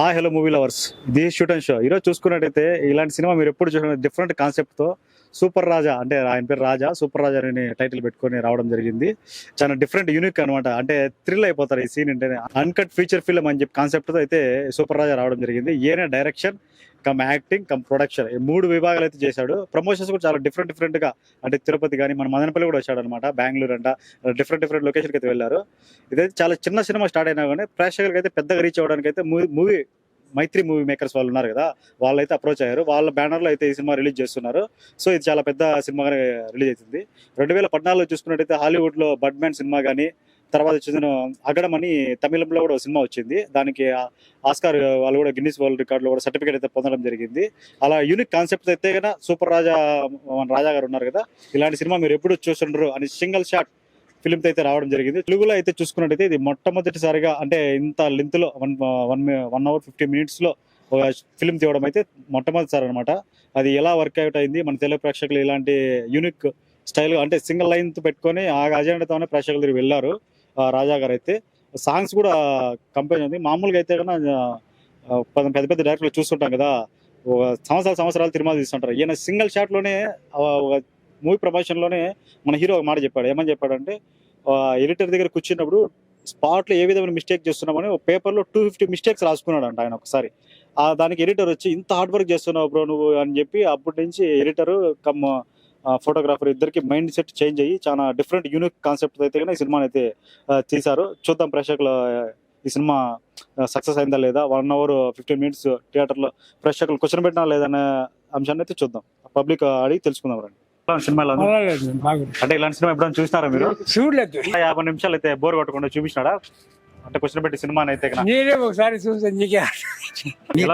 ఆ hello movie lovers ఇది shoot and show ఈరోజు చూసుకున్నట్టయితే ఇలాంటి సినిమా మీరు ఎప్పుడు చూసిన డిఫరెంట్ కాన్సెప్ట్తో సూపర్ రాజా అంటే ఆయన పేరు రాజా సూపర్ రాజా అని టైటిల్ పెట్టుకొని రావడం జరిగింది. చాలా డిఫరెంట్ యూనిక్ అనమాట అంటే థ్రిల్ అయిపోతారు ఈ సీన్ అంటే అన్కట్ ఫీచర్ ఫిల్మ్ అని చెప్పి కాన్సెప్ట్తో అయితే సూపర్ రాజా రావడం జరిగింది. ఏనే direction cum acting cum production. ఈ మూడు విభాగాలు అయితే చేశాడు. ప్రమోషన్స్ కూడా చాలా డిఫరెంట్ డిఫరెంట్గా అంటే తిరుపతి కానీ మన మదనపల్లి కూడా వచ్చాడు అనమాట బెంగళూరు అంట డిఫరెంట్ డిఫరెంట్ లొకేషన్కి అయితే వెళ్ళారు. ఇదైతే చాలా చిన్న సినిమా స్టార్ట్ అయినా కానీ ప్రేక్షకులకి అయితే పెద్దగా రీచ్ అవ్వడానికి అయితే మూవీ మైత్రి మూవీ మేకర్స్ వాళ్ళు ఉన్నారు కదా వాళ్ళైతే అప్రోచ్ అయ్యారు. వాళ్ళ బ్యానర్లో అయితే ఈ సినిమా రిలీజ్ చేస్తున్నారు. సో ఇది చాలా పెద్ద సినిమాగానే రిలీజ్ అవుతుంది రెండు వేల పద్నాలుగులో చూసుకున్నట్టయితే హాలీవుడ్లో బడ్ మ్యాన్ సినిమా కానీ తర్వాత వచ్చిన అగడం అని తమిళంలో కూడా ఒక సినిమా వచ్చింది. దానికి ఆస్కార్ వాళ్ళు కూడా గిన్నిస్ వరల్డ్ రికార్డులో కూడా సర్టిఫికేట్ అయితే పొందడం జరిగింది. అలా యూనిక్ కాన్సెప్ట్ అయితే కదా సూపర్ రాజా మన రాజా గారు ఉన్నారు కదా ఇలాంటి సినిమా మీరు ఎప్పుడు చూస్తుండ్రు అని సింగిల్ షాట్ ఫిల్మ్ అయితే రావడం జరిగింది. తెలుగులో అయితే చూసుకున్నట్టయితే ఇది మొట్టమొదటిసారిగా అంటే ఇంత లెంత్లో one one one hour fifty మినిట్స్లో ఒక ఫిలిం తీయడం అయితే మొట్టమొదటిసారి అనమాట అది ఎలా వర్కౌట్ అయింది మన తెలుగు ప్రేక్షకులు ఇలాంటి యూనిక్ స్టైల్ అంటే సింగిల్ లైన్ పెట్టుకొని ఆ అజెండాతోనే ప్రేక్షకులు వెళ్ళారు. రాజా గారు అయితే సాంగ్స్ కూడా కంపెనీ ఉంది మామూలుగా అయితే కన్నా పెద్ద పెద్ద డైరెక్టర్లు చూస్తుంటాం కదా ఒక సంవత్సరాలు సంవత్సరాలు తిరుమల తీస్తుంటారు. ఈయన సింగిల్ షాట్లోనే ఒక మూవీ ప్రమోషన్లోనే మన హీరో ఒక మాట చెప్పాడు. ఏమని చెప్పాడంటే ఎడిటర్ దగ్గర కూర్చున్నప్పుడు స్పాట్లో ఏ విధమైన మిస్టేక్ చేస్తున్నామని ఒక పేపర్లో టూ ఫిఫ్టీ మిస్టేక్స్ రాసుకున్నాడు అంట ఆయన ఒకసారి. ఆ దానికి ఎడిటర్ వచ్చి ఇంత హార్డ్ వర్క్ చేస్తున్నావు బ్రో నువ్వు అని చెప్పి అప్పటి నుంచి ఎడిటర్ కమ్ ఫోటోగ్రాఫర్ ఇద్దరికి మైండ్ సెట్ చేంజ్ అయ్యి చాలా డిఫరెంట్ యూనిక్ కాన్సెప్ట్ అయితే ఈ సినిమాని అయితే తీశారు. చూద్దాం ప్రేక్షకులు ఈ సినిమా సక్సెస్ అయిందా లేదా? వన్ అవర్ ఫిఫ్టీన్ మినిట్స్ థియేటర్లో ప్రేక్షకులు క్వశ్చన్ పెట్టినా లేదనే అంశాన్ని అయితే చూద్దాం. పబ్లిక్ అడిగి తెలుసుకుందాం రండి. సినిమాలో బాగుంది. అంటే ఇలాంటి సినిమా ఎప్పుడైనా చూసినారా మీరు? చూడలేదు. యాభై నిమిషాలు అయితే బోర్ కొట్టకుండా చూపించినాడా? అంటే క్వశ్చన్ పెట్టి సినిమా అయితే నేనే ఒకసారి చూసాను నీకే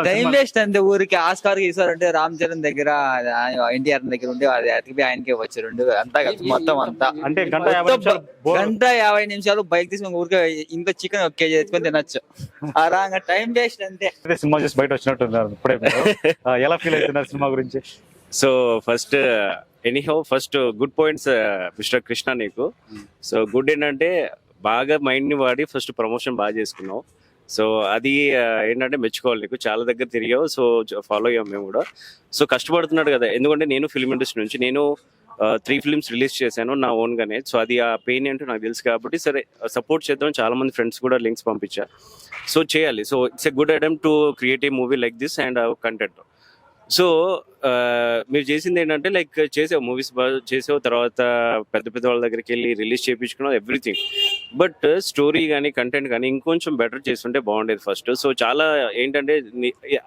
టైం? వేస్ట్ అంతే ఊరికి. ఆస్కార్ ఇస్తారంటే రామ్ చరణ్ దగ్గర ఎన్టీఆర్ దగ్గర ఉండి అది అతికి ఆయనకే వచ్చారు అంతా కలిసి మొత్తం అంతా. అంటే గంట యాభై గంట యాభై నిమిషాలు బైక్ తీసుకుని ఊరికే ఇంత చికెన్ ఒక కేజీ ఎత్తుకొని తినొచ్చు. అరాంగా టైం వేస్ట్ అంతే. సినిమా చూసి బయట వచ్చినట్టున్నారు ఇప్పుడే ఎలా ఫీల్ అవుతున్నారు సినిమా గురించి? So first anyhow first good points mister Krishna నీకు. సో గుడ్ ఏంటంటే బాగా మైండ్ని వాడి ఫస్ట్ ప్రమోషన్ బాగా చేసుకున్నావు. సో అది ఏంటంటే మెచ్చుకోవాలి నీకు. చాలా దగ్గర తిరిగావు. సో ఫాలో అయ్యాం మేము కూడా. సో కష్టపడుతున్నాడు కదా. ఎందుకంటే నేను ఫిల్మ్ ఇండస్ట్రీ నుంచి నేను త్రీ ఫిల్మ్స్ రిలీజ్ చేశాను నా ఓన్గానే సో అది ఆ పెయిన్ ఏంటో నాకు తెలుసు కాబట్టి సరే సపోర్ట్ చేద్దాం చాలా మంది ఫ్రెండ్స్ కూడా లింక్స్ పంపించా. సో చేయాలి. So it's a good attempt to create a movie like this and content so మీరు చేసింది ఏంటంటే లైక్ చేసావు మూవీస్ బాగా చేసావు తర్వాత పెద్ద పెద్ద వాళ్ళ దగ్గరికి వెళ్ళి రిలీజ్ చేయించుకున్నావు ఎవ్రీథింగ్ బట్ స్టోరీ కానీ కంటెంట్ కానీ ఇంకొంచెం బెటర్ చేస్తుంటే బాగుండేది ఫస్ట్ సో చాలా ఏంటంటే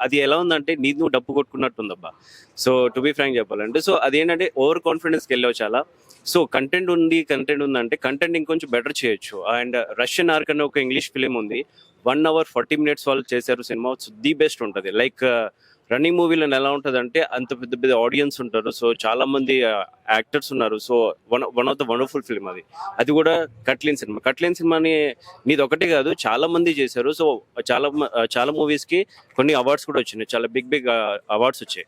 అది ఎలా ఉందంటే నీ నువ్వు డప్పు కొట్టుకున్నట్టు ఉందబ్బా సో టు బి ఫ్రాంక్ చెప్పాలంటే సో అదేంటంటే ఓవర్ కాన్ఫిడెన్స్కి వెళ్ళావు చాలా. సో కంటెంట్ ఉంది కంటెంట్ ఉందంటే కంటెంట్ ఇంకొంచెం బెటర్ చేయొచ్చు. అండ్ రష్యన్ ఆర్క్ అనే ఒక ఇంగ్లీష్ ఫిలిం ఉంది. వన్ అవర్ ఫార్టీ మినిట్స్ వాళ్ళు చేశారు సినిమా ది బెస్ట్ ఉంటుంది. లైక్ రన్నింగ్ మూవీలో ఎలా ఉంటుంది అంటే అంత పెద్ద పెద్ద ఆడియన్స్ ఉంటారు. సో చాలా మంది యాక్టర్స్ ఉన్నారు. So one one of the wonderful film అది. అది కూడా కట్లీన్ సినిమా కట్లీన్ సినిమాని నీది ఒకటే కాదు చాలా మంది చేశారు. సో చాలా మ- చాలా మూవీస్కి కొన్ని అవార్డ్స్ కూడా వచ్చినాయి. చాలా బిగ్ బిగ్ అవార్డ్స్ వచ్చాయి.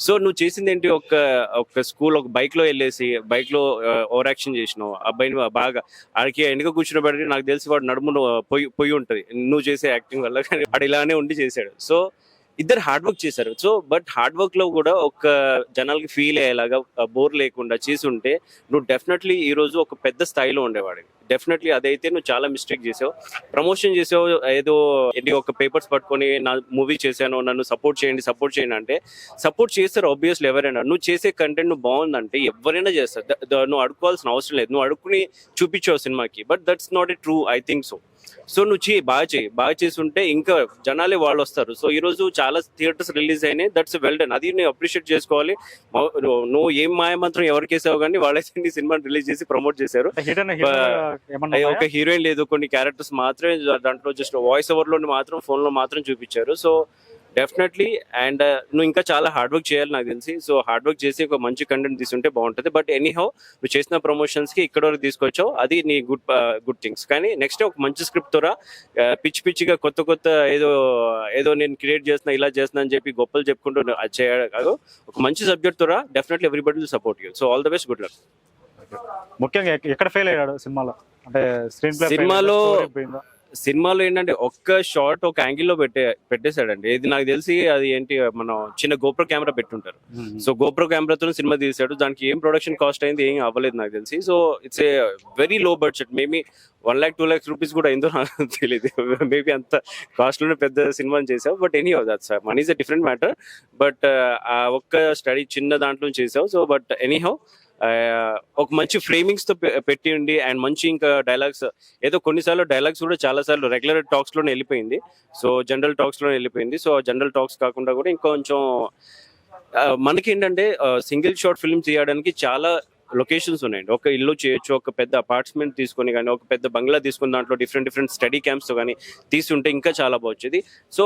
సో నువ్వు చేసింది ఏంటి? ఒక ఒక స్కూల్ ఒక బైక్లో వెళ్ళేసి బైక్లో ఓవర్ యాక్షన్ చేసినావు. అబ్బాయిని బాగా ఆడికి వెనుక కూర్చున్నప్పటికీ నాకు తెలిసి వాడు నడుమును పొయ్యి పొయ్యి ఉంటుంది. నువ్వు చేసే యాక్టింగ్ వల్ల వాడు ఇలానే ఉండి చేశాడు. సో ఇద్దరు హార్డ్ వర్క్ చేశారు. సో బట్ హార్డ్ వర్క్లో కూడా ఒక జనాలకి ఫీల్ అయ్యేలాగా బోర్ లేకుండా చేసి ఉంటే నువ్వు డెఫినెట్లీ ఈ రోజు ఒక పెద్ద స్థాయిలో ఉండేవాడివి. డెఫినెట్లీ అదైతే నువ్వు చాలా మిస్టేక్ చేసావు. ప్రమోషన్ చేసావు ఏదో ఎన్ని ఒక పేపర్స్ పట్టుకొని నా మూవీ చేశాను నన్ను సపోర్ట్ చేయండి సపోర్ట్ చేయండి అంటే సపోర్ట్ చేస్తారు ఆబ్వియస్లీ ఎవరైనా. నువ్వు చేసే కంటెంట్ నువ్వు బాగుందంటే ఎవరైనా చేస్తారు. నువ్వు అడుకోవాల్సిన అవసరం లేదు. నువ్వు అడుక్కుని చూపించావు సినిమాకి but that's not a true I think so so నువ్వు చేయి బాగా చేయి. బాగా చేసి ఉంటే ఇంకా జనాలే వాళ్ళు వస్తారు సో ఈ రోజు చాలా థియేటర్స్ రిలీజ్ అయినాయి. దట్స్ వెల్ డన్ అది నేను అప్రిషియేట్ చేసుకోవాలి. నువ్వు- ఏం మాయమంత్రం ఎవరికి వేసావు కానీ వాళ్ళైతే నీ సినిమా రిలీజ్ చేసి ప్రమోట్ చేశారు? ఒక హీరోయిన్ లేదు. కొన్ని క్యారెక్టర్స్ మాత్రమే దాంట్లో జస్ట్ వాయిస్ ఓవర్లో మాత్రం ఫోన్లో మాత్రం చూపించారు. సో డెఫినెట్లీ అండ్ నువ్వు ఇంకా చాలా హార్డ్ వర్క్ చేయాలి నాకు తెలిసి. సో హార్డ్ వర్క్ చేసి ఒక మంచి కంటెంట్ తీసుంటే బాగుంటుంది. బట్ ఎనీ హౌ నువ్వు చేసిన ప్రమోషన్స్కి ఇక్కడ వరకు తీసుకొచ్చావు. అది నీ గుడ్ గుడ్ థింగ్స్ కానీ నెక్స్ట్ ఒక మంచి స్క్రిప్ట్ తోరా పిచ్చి పిచ్చిగా కొత్త కొత్త ఏదో ఏదో నేను క్రియేట్ చేస్తున్నా ఇలా చేస్తున్నా అని చెప్పి గొప్పలు చెప్పుకుంటూ అది చేయడం కాదు. ఒక మంచి subject తోరా definitely everybody will support you so all the best good luck ముఖ్యంగా ఎక్క- ఎక్కడ ఫెయిల్ అయ్యాడు సినిమాలో? అంటే సినిమాలో సినిమాలో ఏంటంటే ఒక్క షాట్ ఒక యాంగిల్లో పెట్టే పెట్టేశాడండి. ఇది నాకు తెలిసి అది ఏంటి మనం చిన్న గోప్రో కెమెరా పెట్టుంటారు. సో గోప్రో కెమెరాతో సినిమా తీసాడు దానికి ఏం ప్రొడక్షన్ కాస్ట్ అయింది ఏం అవ్వలేదు నాకు తెలిసి. So it's a very low budget maybe one lakh two lakhs rupees కూడా అయిందో నాకు తెలియదు మేబీ అంత కాస్ట్లోనే పెద్ద సినిమా చేసావు. But any that's money is a different matter but ఆ ఒక్క స్టడీ చిన్న దాంట్లో చేసావు. సో బట్ ఎనీ హౌ ఒక మంచి ఫ్రేమింగ్స్తో పెట్టి ఉండి అండ్ మంచి ఇంకా డైలాగ్స్ ఏదో కొన్నిసార్లు డైలాగ్స్ కూడా చాలా సార్లు రెగ్యులర్ టాక్స్లోనే వెళ్ళిపోయింది. సో జనరల్ టాక్స్లోనే వెళ్ళిపోయింది. సో జనరల్ టాక్స్ కాకుండా కూడా ఇంకొంచెం మనకి ఏంటంటే సింగిల్ షార్ట్ ఫిల్మ్ తీయడానికి చాలా లొకేషన్స్ ఉన్నాయండి. ఒక ఇల్లు చేయొచ్చు ఒక పెద్ద అపార్ట్మెంట్ తీసుకొని కానీ ఒక పెద్ద బంగ్లా తీసుకుని దాంట్లో డిఫరెంట్ డిఫరెంట్ స్టడీ క్యాంప్స్ కానీ తీసుంటే ఇంకా చాలా బాగుంది సో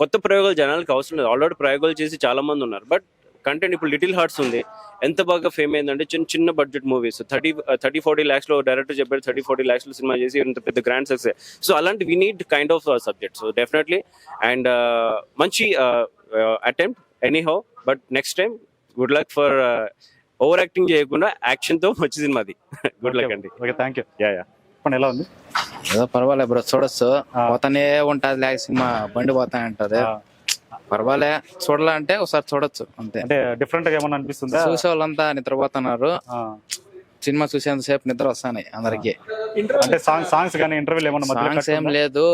కొత్త ప్రయోగాలు జనాలకు అవసరం లేదు. ఆల్రెడీ ప్రయోగాలు చేసి చాలా మంది ఉన్నారు. బట్ కంటెంట్ ఇప్పుడు లిటిల్ హార్ట్స్ ఉంది. ఎంత బాగా ఫేమ్ అయిందంటే చిన్న చిన్న budget movies thirty thirty forty ల్యాక్స్లో director చెప్పారు థర్టీ ఫార్టీ ల్యాక్స్లో సినిమా చేసి ఇంత పెద్ద గ్రాండ్ సక్సెస్ సో అలాంటి we need kind of subject so definitely and మంచి attempt anyhow but next time good luck for over acting చేయకుండా యాక్షన్తో మంచి సినిమాది గుడ్ లక్ అండి. Okay thank you yeah yeah చెప్పండి ఎలా ఉంది? ఏదో పర్వాలే బ్రో చూడొచ్చు. పోతానే ఉంటది లేక సినిమా బండి పోతా ఉంటది. పర్వాలే చూడాలంటే ఒకసారి చూడొచ్చు అంతే. అంటే డిఫరెంట్గా ఏమన్నా అనిపిస్తుందా? చూసే వాళ్ళంతా నిద్రపోతున్నారు సినిమా చూసేంతసేపు నిద్ర వస్తాయి అందరికి. అంటే సాంగ్ సాంగ్స్ కానీ ఇంటర్వ్యూలు ఏమన్నా సాంగ్స్ ఏం? లేదు.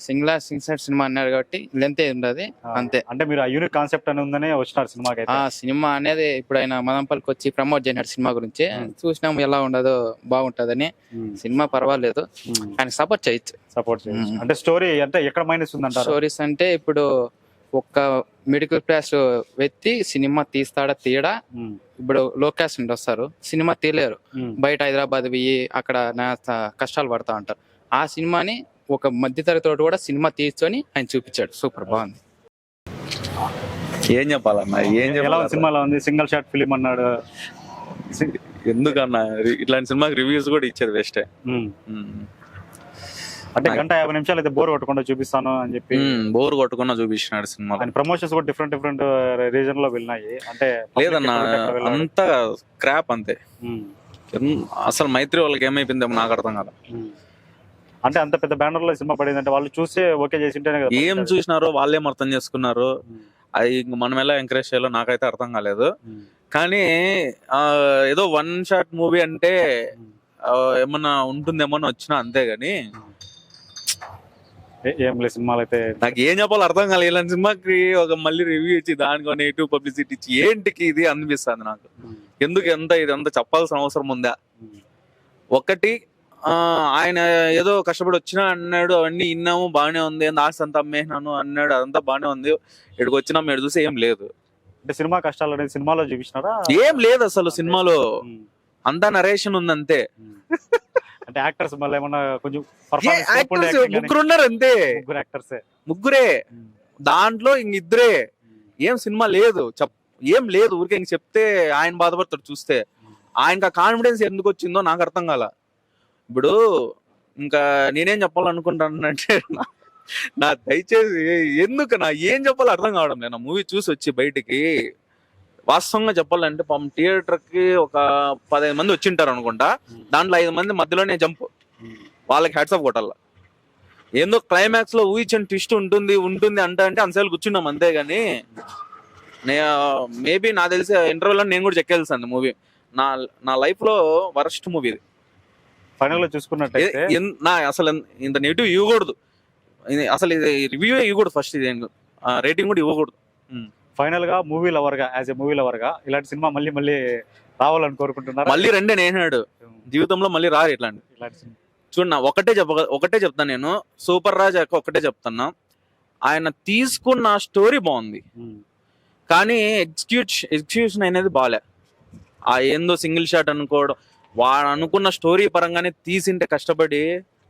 సింగిల్ సింగ్ సైడ్ సినిమా అన్నాడు కాబట్టి లెంత్ ఉండదు ఆ, అంతే. అంటే మీరు ఆ యూనిక్ కాన్సెప్ట్ అని ఉందనే వచ్చినారు సినిమాకి ఆ సినిమా అనేది ఇప్పుడు ఆయన మదంపల్లికి వచ్చి ప్రమోట్ చేసినాడు సినిమా గురించి. చూసినాం ఎలా ఉండదో బాగుంటదని. సినిమా పర్వాలేదు. ఆయన సపోర్ట్ చేయొచ్చు. సపోర్ట్ చేయొచ్చు. అంటే స్టోరీ అంటే ఎక్కడ మైనస్ ఉందంటారు? స్టోరీస్ అంటే ఇప్పుడు ఒక్క మిడిల్ క్లాస్ వ్యక్తి సినిమా తీస్తాడా తీయడా. ఇప్పుడు లో క్లాస్ నుండి వస్తారు. సినిమా తీయలేరు. బయట హైదరాబాద్ పోయి అక్కడ నా- కష్టాలు పడతా ఉంటారు. ఆ సినిమాని ఒక మధ్యతరగతి కూడా సినిమా తీసుకొని ఆయన చూపించాడు. సూపర్ బాగుంది. ఏం చెప్పాలన్నా? ఏం చెప్పాలి సినిమా ఎలా ఉంది? సింగిల్ షాట్ ఫిలిం అన్నాడు. ఎందుకన్నా? ఇట్లాంటి సినిమాకి రివ్యూస్ కూడా ఇచ్చేది మ్మ్. అంటే గంట యాభై నిమిషాలు అయితే బోర్ కొట్టకుండా చూపిస్తాను అని చెప్పి బోర్ కొట్టుకున్నా చూపించినాడు ఆయన ప్రమోషన్స్ కూడా డిఫరెంట్ డిఫరెంట్ రీజన్లో వెళ్ళినాయి అంటే లేదన్నా. అంతా క్రాప్ అంతే అసలు మైత్రి వాళ్ళకి ఏమైపోయిందేమో నాకు అర్థం కాదు. అంటే అంత పెద్ద బ్యానర్లో సినిమా పడింది అంటే వాళ్ళు చూసి ఓకే చేసి ఉంటేనే కదా ఏం. చూసినారో వాళ్ళేం అర్థం చేసుకున్నారు. అది మనం ఎలా ఎంకరేజ్ చేయాలో నాకైతే అర్థం కాలేదు. కానీ ఆ, ఏదో వన్ షాట్ మూవీ అంటే ఏమన్నా ఉంటుందేమో అని వచ్చినా అంతే గాని ఏ- లేదు సినిమాలు అయితే నాకు ఏం చెప్పాలో అర్థం కాలేదు ఇలాంటి సినిమాకి ఒక మళ్ళీ రివ్యూ ఇచ్చి దానికి నెగిటివ్ పబ్లిసిటీ ఇచ్చి ఏంటికి ఇది అనిపిస్తుంది నాకు మ్మ్. ఎందుకు ఎంత ఇది అంత చెప్పాల్సిన అవసరం ఉందా మ్మ్. ఒకటి ఆయన ఏదో కష్టపడి వచ్చినా అన్నాడు అవన్నీ విన్నాము బాగానే ఉంది ఆస్తి అంతా అమ్మేసినాను అన్నాడు అదంతా బాగానే ఉంది ఇక్కడికి వచ్చినా మీరు చూసి ఏం లేదు అంటే సినిమా కష్టాలు అనేది సినిమాలో చూపించినారా ఏం లేదు అసలు సినిమాలో మ్మ్. అంతా నరేషన్ ఉంది అంతే. అంటే యాక్టర్స్ మళ్ళీ ఏమన్నా కొంచెం ముగ్గురు ఉన్నారు అంతే. ముగ్గురు యాక్టర్స్ ముగ్గురే. దాంట్లో ఇంక ఇద్దరే ఏం సినిమా లేదు. చెప్ ఏం లేదు ఊరికే ఇంక చెప్తే ఆయన బాధపడతాడు చూస్తే. ఆయనకు ఆ కాన్ఫిడెన్స్ ఎందుకు వచ్చిందో నాకు అర్థం కాల. ఇప్పుడు ఇంకా నేనేం చెప్పాలనుకుంటానంటే నా దయచేసి ఎందుకు నా ఏం చెప్పాలో అర్థం కావడం లేదు. నా మూవీ చూసి వచ్చి బయటికి వాస్తవంగా చెప్పాలంటే పాపం థియేటర్కి ఒక పదహైదు మంది వచ్చింటారు అనుకుంటా. దాంట్లో ఐదు మంది మధ్యలోనే జంప్. వాళ్ళకి హెడ్స్ ఆఫ్ కొట్టాల. ఏందో క్లైమాక్స్లో ఊహించిన ట్విస్ట్ ఉంటుంది ఉంటుంది అంట అంటే అంతసేపు కూర్చున్నాం అంతే గానీ మేబీ నా తెలిసి ఇంటర్వ్యూలో నేను కూడా చెక్కేల్సాను మూవీ నా నా లైఫ్లో వరస్ట్ మూవీ ఇది. ఫైనల్లో చూసుకున్నట్టయితే నా అసలు ఇంత నెగిటివ్ ఇవ్వకూడదు. అసలు ఇది రివ్యూ ఇవ్వకూడదు ఫస్ట్ ఇది. రేటింగ్ కూడా ఇవ్వకూడదు. ఫైనల్గా మూవీ లవర్గా యాజ్ ఎ మూవీ లవర్గా ఇలాంటి సినిమా మళ్ళీ మళ్ళీ రావాలని కోరుకుంటున్నారు? మళ్ళీ రెండే నేనాడు జీవితంలో మళ్ళీ రారు ఇట్లాంటి. ఇలాంటి సినిమా. చూడు నా ఒకటే చెప్ప ఒకటే చెప్తాను నేను. సూపర్ రాజ్ యొక్క ఒకటే చెప్తున్నా. ఆయన తీసుకున్న స్టోరీ బాగుంది. కానీ ఎగ్జిక్యూట్ ఎగ్జిక్యూషన్ అనేది బాలే. ఆ ఏందో సింగిల్ షాట్ అనుకోవడం వాడు అనుకున్న స్టోరీ పరంగానే తీసింటే కష్టపడి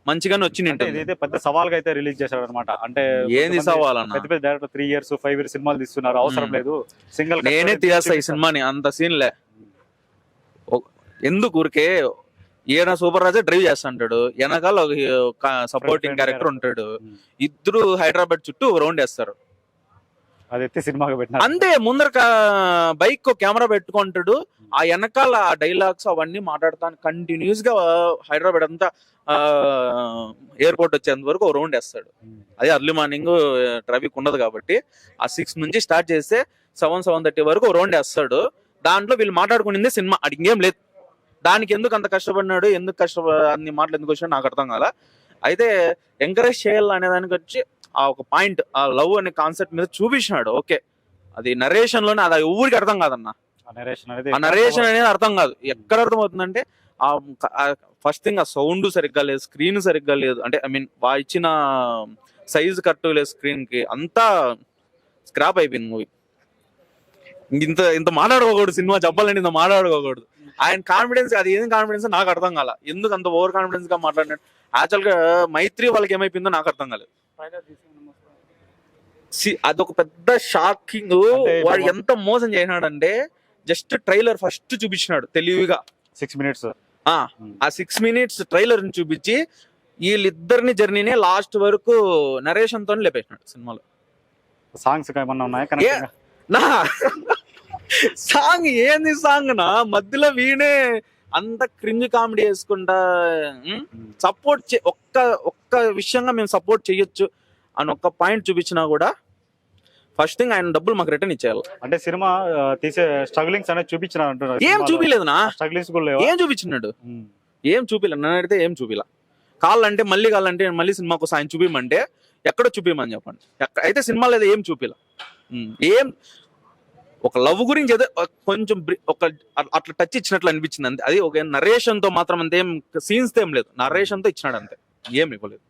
మంచిగానే వచ్చి అంటే ఇదైతే పెద్ద సవాల్ అయితే రిలీజ్ చేశాడు అనమాట అంటే ఏంది కొంతమంది సవాలన్న? పెద్ద పెద్ద director three years five years సినిమాలు తీస్తున్నారు. అవసరం. లేదు. సింగిల్ నేనే తీయేస్తా ఈ సినిమాని అంత సీన్ లే. ఎందుకు ఊరికే? ఈయన సూపర్ రాజా డ్రైవ్ చేస్తుంటాడు. వెనకాల ఒక సపోర్టింగ్ క్యారెక్టర్. ఉంటాడు. ఇద్దరు హైదరాబాద్ చుట్టూ రౌండ్ వేస్తారు. అది ఎత్తి సినిమాగా పెట్టినారు. అంతే ముందర బైక్ కెమెరా పెట్టుకుంటాడు ఆ వెనకాల డైలాగ్స్ అవన్నీ మాట్లాడతాను కంటిన్యూస్గా హైదరాబాద్ అంతా ఎయిర్పోర్ట్ వచ్చేంత వరకు రౌండ్ వేస్తాడు. అదే అర్లీ మార్నింగ్ ట్రాఫిక్ ఉండదు కాబట్టి ఆ సిక్స్ నుంచి స్టార్ట్ చేస్తే సెవెన్ సెవెన్ థర్టీ వరకు ఒక రౌండ్ వేస్తాడు. దాంట్లో వీళ్ళు మాట్లాడుకునింది సినిమా అది ఇంకేం లేదు. దానికి ఎందుకు అంత కష్టపడినాడు ఎందుకు కష్ట అన్ని మాటలు ఎందుకు వచ్చాడు నాకు అర్థం కాల. అయితే ఎంకరేజ్ చేయాలనే దానికి వచ్చి ఆ ఒక పాయింట్ ఆ లవ్ అనే కాన్సెప్ట్ మీద చూపించినాడు. ఓకే. అది నరేషన్లోనే అది ఎవరికి అర్థం కాదన్న. ఆ నరేషన్ అనేది ఆ నరేషన్ అనేది అర్థం కాదు. ఎక్కడ అర్థం అవుతుందంటే ఆ ఫస్ట్ థింగ్ ఆ సౌండ్ సరిగ్గా లేదు స్క్రీన్ సరిగ్గా లేదు. అంటే ఐ మీన్ వా ఇచ్చిన సైజ్ కరెక్ట్ లేదు స్క్రీన్కి. అంతా స్క్రాప్ అయిపోయింది మూవీ ఇంత ఇంత మాట్లాడుకోకూడదు సినిమా చెప్పాలంటే ఇంత మాట్లాడుకోకూడదు. ఆయన కాన్ఫిడెన్స్ అది ఏం కాన్ఫిడెన్స్ నాకు అర్థం కాల. ఎందుకు అంత ఓవర్ కాన్ఫిడెన్స్గా మాట్లాడినాడు? యాక్చువల్గా మైత్రి వాళ్ళకి ఏమైపోయిందో నాకు అర్థం కాలేదు. అదొక పెద్ద షాకింగ్. వాడు ఎంత మోసం చేసినాడంటే జస్ట్ ట్రైలర్ ఫస్ట్ చూపించినాడు తెలివిగా. సిక్స్ మినిట్స్ ఆ ఆ సిక్స్ మినిట్స్ ట్రైలర్ని చూపించి వీళ్ళిద్దరిని జర్నీనే లాస్ట్ వరకు నరేషన్తో లేపేసినాడు సినిమాలో. సాంగ్స్ ఏమన్నా ఉన్నాయా? ఏ- కనెక్ట్ నా సాంగ్ ఏంది సాంగ్ నా? మధ్యలో వీణే అంత క్రింజ్ కామెడీ వేసుకుంటా సపోర్ట్ ఒక్క ఒక్క విషయంగా మేము సపోర్ట్ చేయొచ్చు అని ఒక్క పాయింట్ చూపించినా కూడా ఫస్ట్ థింగ్ ఆయన డబ్బులు మాకు రిటర్న్ ఇచ్చేయాలి. అంటే సినిమా తీసే స్ట్రగ్లింగ్స్ అనేది చూపించిన అంటున్నారు ఏం చూపిలేదు నా స్ట్రగ్లింగ్స్ ఏం చూపించినాడు. ఏం చూపిలే నన్ను అడిగితే ఏం చూపిలా? కావాలంటే మళ్ళీ కావాలంటే మళ్ళీ సినిమా కోసం ఆయన చూపిమంటే ఎక్కడ చూపిమని చెప్పండి. అయితే సినిమా లేదా ఏం చూపిలా? ఏం ఒక లవ్ గురించి ఏదో కొంచెం బ్రి- ఒక అట్లా- టచ్ ఇచ్చినట్లు అనిపించింది అంతే. అది ఒక నరేషన్తో మాత్రం అంతే సీన్స్ ఏం లేదు. నరేషన్తో ఇచ్చినాడు అంతే. ఏం ఇవ్వలేదు.